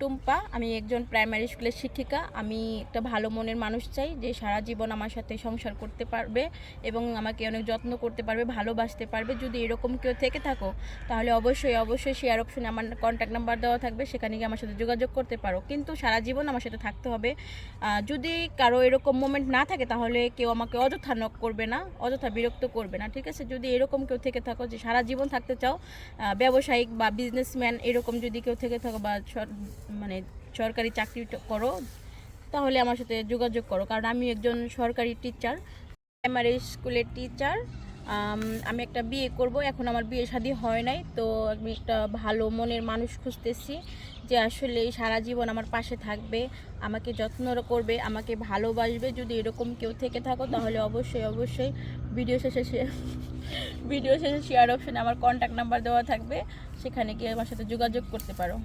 টুম্পা, আমি একজন প্রাইমারি স্কুলের শিক্ষিকা। আমি একটা ভালো মনের মানুষ চাই যে সারা জীবন আমার সাথে সংসার করতে পারবে এবং আমাকে অনেক যত্ন করতে পারবে, ভালোবাসতে পারবে। যদি এরকম কেউ থেকে থাকো, তাহলে অবশ্যই অবশ্যই শেয়ার অপশনে আমার কন্ট্যাক্ট নাম্বার দেওয়া থাকবে, সেখানে গিয়ে আমার সাথে যোগাযোগ করতে পারো। কিন্তু সারা জীবন আমার সাথে থাকতে হবে। যদি কারও এরকম মোমেন্ট না থাকে, তাহলে কেউ আমাকে অযথা নক করবে না, অযথা বিরক্ত করবে না, ঠিক আছে? যদি এরকম কেউ থেকে থাকো যে সারা জীবন থাকতে চাও ব্যবসায়িক বা বিজনেসম্যান এরকম যদি কেউ থেকে থাকো বা মানে সরকারি চাকরি করো, তাহলে আমার সাথে যোগাযোগ করো। কারণ আমি একজন সরকারি টিচার প্রাইমারি স্কুলের টিচার আমি একটা বিয়ে করব, এখন আমার বিয়ে শাদী হয় নাই, তো আমি একটা ভালো মনের মানুষ খুঁজতেছি যে আসলে সারা জীবন আমার পাশে থাকবে, আমাকে যত্ন করবে, আমাকে ভালোবাসবে। যদি এরকম কেউ থেকে থাকো, তাহলে অবশ্যই অবশ্যই ভিডিও শেষে ভিডিও শেষে শেয়ার অপশনে আমার কন্ট্যাক্ট নাম্বার দেওয়া থাকবে, সেখানে গিয়ে আমার সাথে যোগাযোগ করতে পারো।